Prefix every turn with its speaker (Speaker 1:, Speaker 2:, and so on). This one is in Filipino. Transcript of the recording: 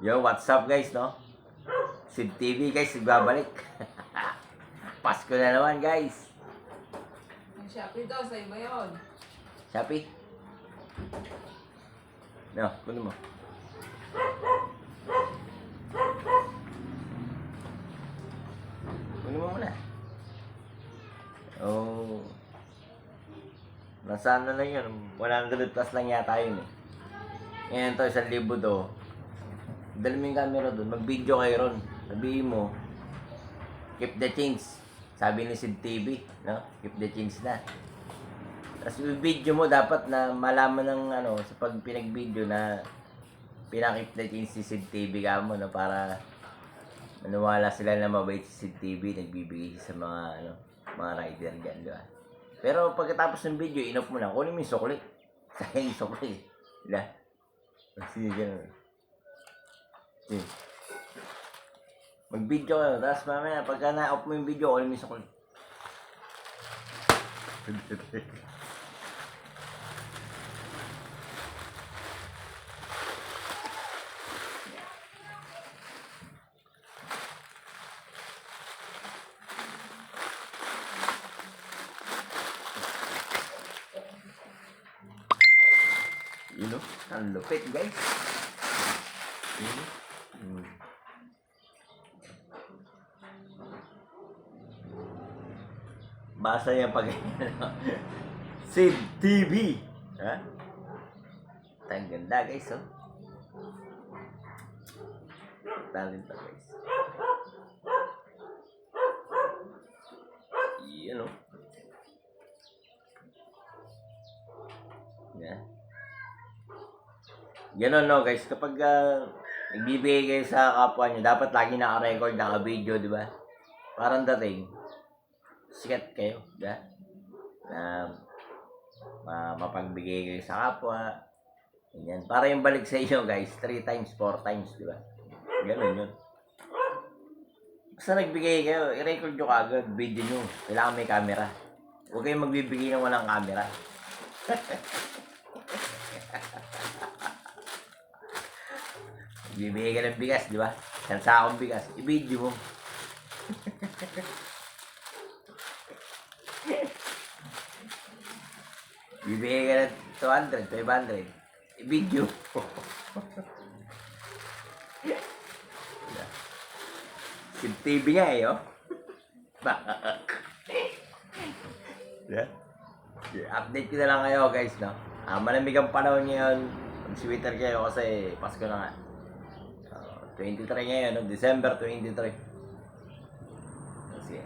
Speaker 1: Yo, what's up guys, no? Sid TV guys, nagbabalik. Pasko na naman guys.
Speaker 2: Ang Shopee daw, sa iba yun.
Speaker 1: Shopee. No, kunin mo. Kunin mo muna. Oh. Nasa ano lang yun? 100 plus lang yata yun eh. Ngayon to, isang libo to. Dali mo yung camera doon. Mag-video kayo ron. Sabihin mo, keep the change. Sabi ni Sid TV, no? Keep the change na. Tapos video mo dapat na malaman ng ano sa pag pinag-video na pinakip na yung si Sid TV ka mo no para maniwala sila na mabait si Sid TV nagbibigay sa mga ano mga rider diyan di ba? Pero pagkatapos ng video, inop mo na. Kunin mo yung sukli. Sayang yung sukli. Diba? Sige, ganun. Mag-video ka. Tapos mamaya, pagka na-off mo yung video, mo yung sukli. You know, ang lupit guys. You know? Mm. Basa yan pag Sid TV. Ha? Ang ganda guys, oh. Talent pa guys. Yan, oh. Yan. Ganun no guys, kapag uh, nagbibigay kayo sa kapwa nyo, dapat lagi naka-record, naka-video, di ba? Parang dating, sikat kayo, di ba? Na ma mapagbigay kayo sa kapwa. Ganyan. Para yung balik sa inyo guys, 3 times, 4 times, di ba? Ganun yun. Basta nagbigay kayo, i-record nyo kagad, video nyo. Kailangan may camera. Huwag kayong magbibigay ng walang camera. Bibigay ka ng bigas, di ba? Isang sakong bigas. I-video mo. Bibigay ka ng 200, 500. I-video mo. Sim TV nga eh, oh. yeah. Update ko na lang kayo guys, no? Ah, malamig ang panahon ngayon. Mag-sweater kayo kasi Pasko na nga. Ah, 23 ngayon, no? December 23. Kasi